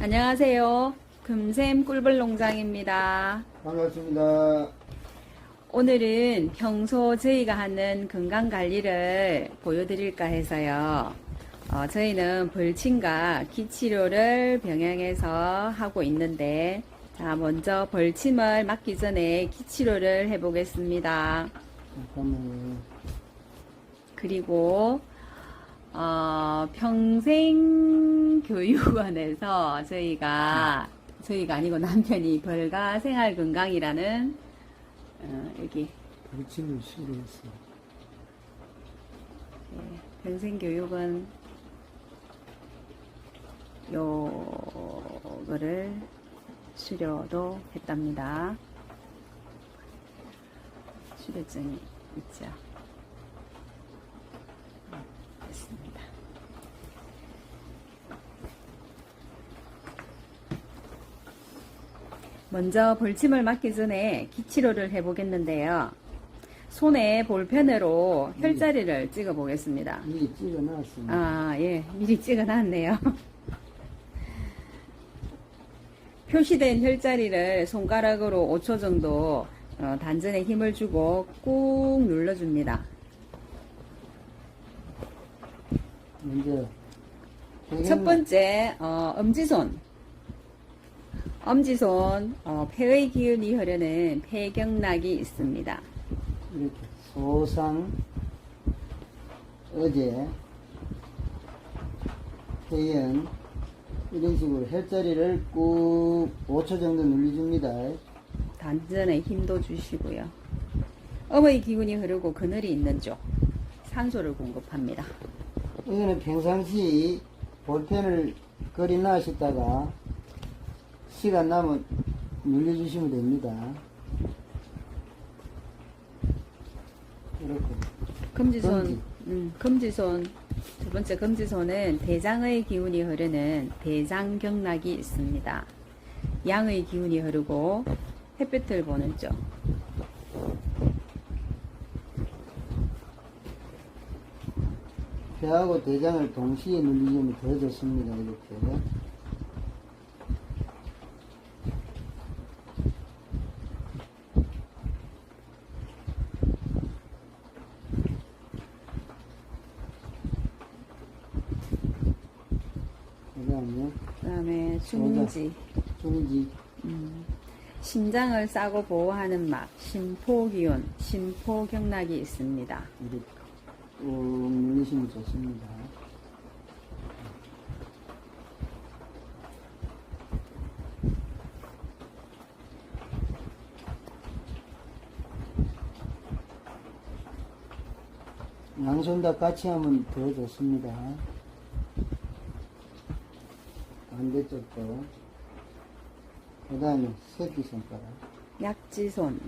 안녕하세요. 금샘 꿀벌 농장입니다. 반갑습니다. 오늘은 평소 저희가 하는 건강 관리를 보여드릴까 해서요. 어, 저희는 벌침과 기치료를 병행해서 하고 있는데, 자, 먼저 벌침을 맞기 전에 기치료를 해보겠습니다. 잠깐만요. 그리고 어, 평생 교육원에서 저희가 저희가 아니고 남편이 벌가 생활건강이라는 어, 여기 수리했어. 예, 평생교육원 요거를 수료도 했답니다. 수료증이 있죠. 됐습니다. 먼저 볼침을 맞기 전에 기치료를 해보겠는데요. 손에 볼펜으로 혈자리를 찍어 보겠습니다. 이게 찍어 놨습니다. 아, 예. 미리 찍어 놨네요. 표시된 혈자리를 손가락으로 5초 정도 어, 단전에 힘을 주고 꾹 눌러줍니다. 먼저 첫 번째, 어, 엄지손. 엄지손, 어, 폐의 기운이 흐르는 폐경락이 있습니다. 이렇게 소상 어제 회연 이런 식으로 혈자리를 꾹 5초 정도 눌러줍니다. 단전에 힘도 주시고요. 어머니 기운이 흐르고 그늘이 있는 쪽, 산소를 공급합니다. 이거는 평상시 볼펜을 그리 놔시다가 시간 나면 눌러주시면 됩니다. 이렇게 금지손, 금지. 음, 금지손. 두 번째 금지손은 대장의 기운이 흐르는 대장경락이 있습니다. 양의 기운이 흐르고 햇볕을 보는 쪽. 폐하고 대장을 동시에 눌리면 더 좋습니다. 이렇게. 그 다음에 그 중지, 중지 음, 심장을 싸고 보호하는 막, 심포기운, 심포경락이 있습니다. 이렇게 꾹 눌리시면 좋습니다. 양손 다 같이 하면 더 좋습니다. 반대쪽도. 그 다음에 새끼손가락. 약지손,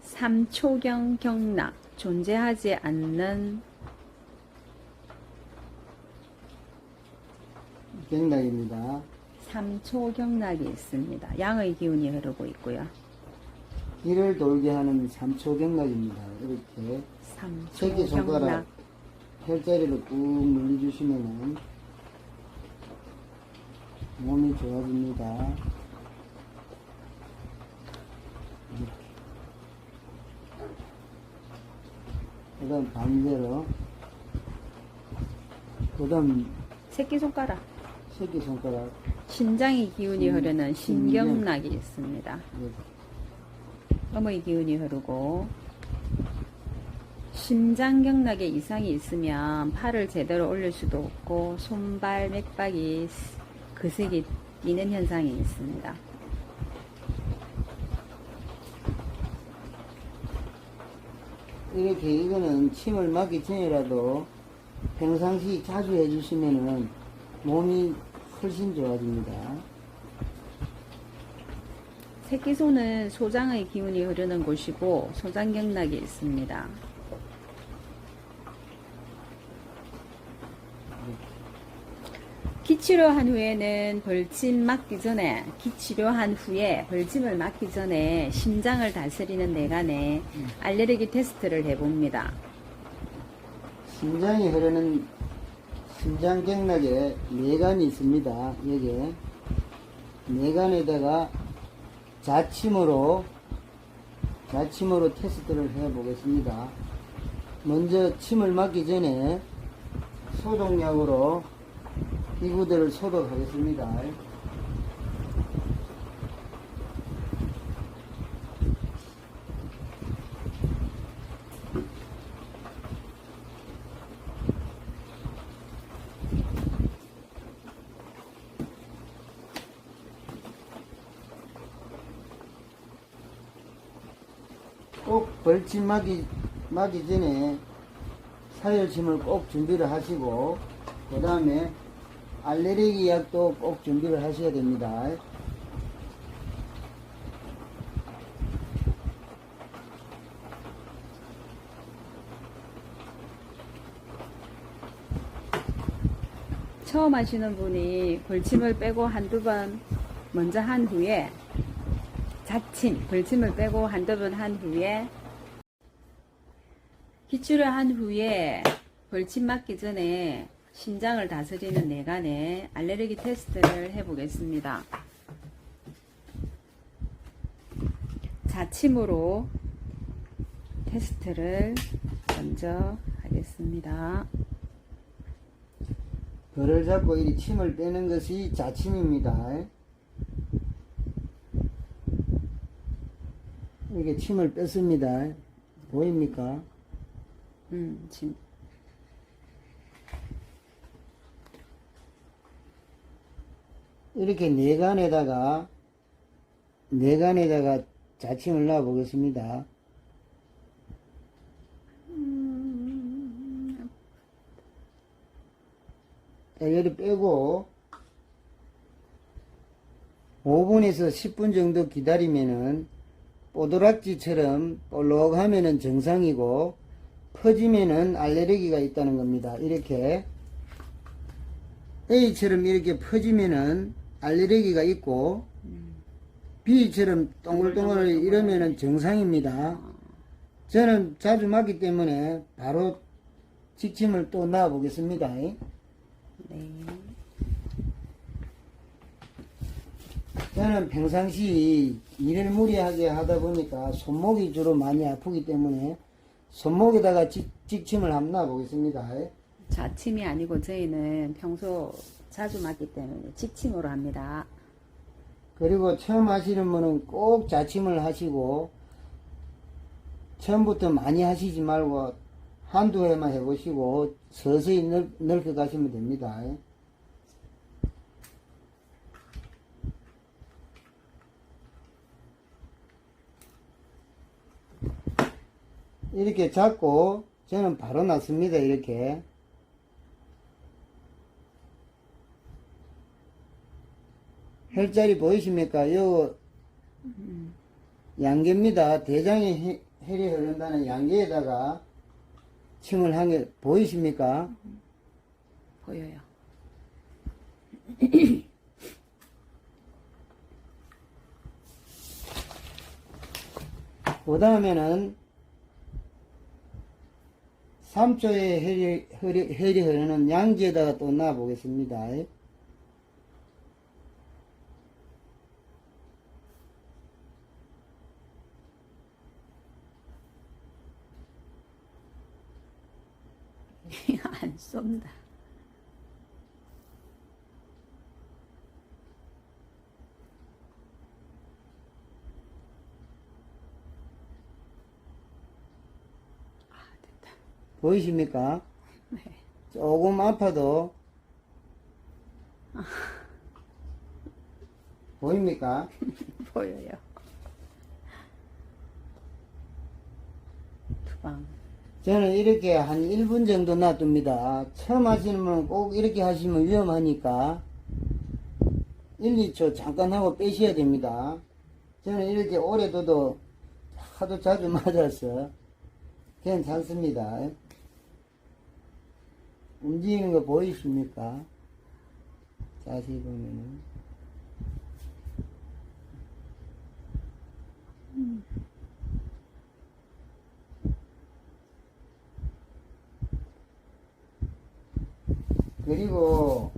삼초경 경락, 존재하지 않는 경락입니다. 삼초 경락이 있습니다. 양의 기운이 흐르고 있고요. 길을 돌게 하는 삼초 경락입니다. 이렇게 손가락 삼초경락, 혈자리를 꾹 눌러주시면은 몸이 좋아집니다. 이렇게. 그 다음 반대로 그 다음 새끼손가락, 새끼손가락 심장의 기운이 심- 흐르는 심경락이 있습니다. 이렇게. 어머니 기운이 흐르고 심장경락에 이상이 있으면 팔을 제대로 올릴 수도 없고 손발 맥박이 그색이 뛰는 현상이 있습니다. 이렇게 이거는 침을 맞기 전이라도 평상시 자주 해주시면은 몸이 훨씬 좋아집니다. 새끼손은 소장의 기운이 흐르는 곳이고 소장경락이 있습니다. 기치료한 후에는 벌침 맞기 전에 기치료한 후에 벌침을 맞기 전에 심장을 다스리는 내간에 알레르기 테스트를 해봅니다. 심장이 흐르는 심장 경락에 내관이 있습니다. 여기에 내관에다가 자침으로 자침으로 테스트를 해 보겠습니다. 먼저 침을 맞기 전에 소독약으로 기구들을 소독하겠습니다. 꼭 벌침 맞기, 맞기 전에 사열침을 꼭 준비를 하시고 그 다음에 알레르기 약도 꼭 준비를 하셔야 됩니다. 처음 하시는 분이 벌침을 빼고 한두 번 먼저 한 후에 자침, 벌침을 빼고 한두 번 한 후에 기출을 한 후에 벌침 맞기 전에 심장을 다스리는 내간에 알레르기 테스트를 해보겠습니다. 자침으로 테스트를 먼저 하겠습니다. 벌을 잡고 이 침을 빼는 것이 자침입니다. 이렇게 침을 뺐습니다. 보입니까? 음, 침. 이렇게 내간에다가 내간에다가 자침을 놔 보겠습니다. 자, 열이 빼고 5분에서 10분 정도 기다리면은 뽀드락지처럼 볼록하면은 정상이고 퍼지면은 알레르기가 있다는 겁니다. 이렇게 A처럼 이렇게 퍼지면은 알레르기가 있고 B처럼 동글동글 이러면은 정상입니다. 저는 자주 맞기 때문에 바로 직침을 또놔 보겠습니다. 네. 저는 평상시 일을 무리하게 하다 보니까 손목이 주로 많이 아프기 때문에 손목에다가 직, 직침을 한번 놔보겠습니다. 자침이 아니고 저희는 평소 자주 맞기 때문에 직침으로 합니다. 그리고 처음 하시는 분은 꼭 자침을 하시고 처음부터 많이 하시지 말고 한두 회만 해보시고 서서히 넓, 넓혀 가시면 됩니다. 이렇게 잡고 저는 바로 놨습니다. 이렇게 혈자리 보이십니까? 요 양계입니다. 대장에 해- 혈이 흐른다는 양계에다가 침을 한 게 보이십니까? 보여요. 그 다음에는 3초에 혈이, 혈이, 혈이 흐르는 양지에다가 또 놔 보겠습니다. 안 쏩니다. 아, 됐다. 보이십니까? 네. 조금 아파도 보입니까? 보여요. 투방. 저는 이렇게 한 1분 정도 놔둡니다. 처음 하시는 분은 꼭 이렇게 하시면 위험하니까 1, 2초 잠깐 하고 빼셔야 됩니다. 저는 이렇게 오래 둬도 하도 자주 맞아서 괜찮습니다. 움직이는 거 보이십니까? 자세히 보면은. 그리고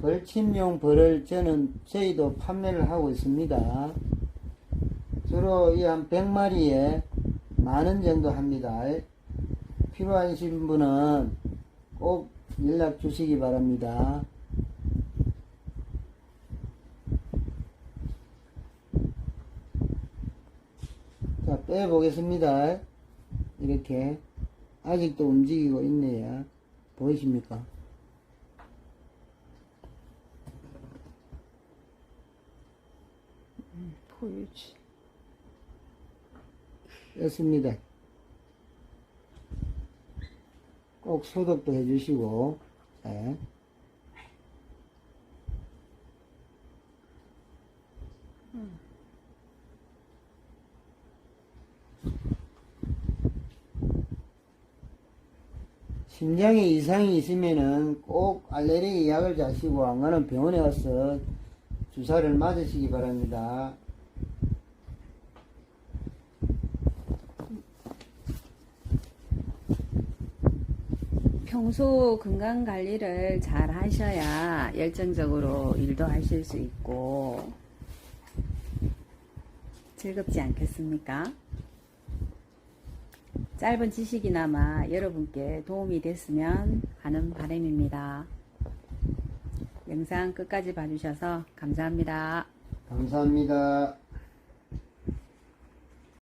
벌침용 벌을 저는 저희도 판매를 하고 있습니다. 주로 이 한 100마리에 만원 정도 합니다. 필요하신 분은 꼭 연락 주시기 바랍니다. 자, 빼보겠습니다. 이렇게. 아직도 움직이고 있네요. 보이십니까? 보여지. 뺐습니다. 꼭 소독도 해주시고, 자. 심장에 이상이 있으면은 꼭 알레르기 약을 자시고 안 가는 병원에 가서 주사를 맞으시기 바랍니다. 평소 건강 관리를 잘 하셔야 열정적으로 일도 하실 수 있고 즐겁지 않겠습니까? 짧은 지식이나마 여러분께 도움이 됐으면 하는 바람입니다. 영상 끝까지 봐주셔서 감사합니다. 감사합니다.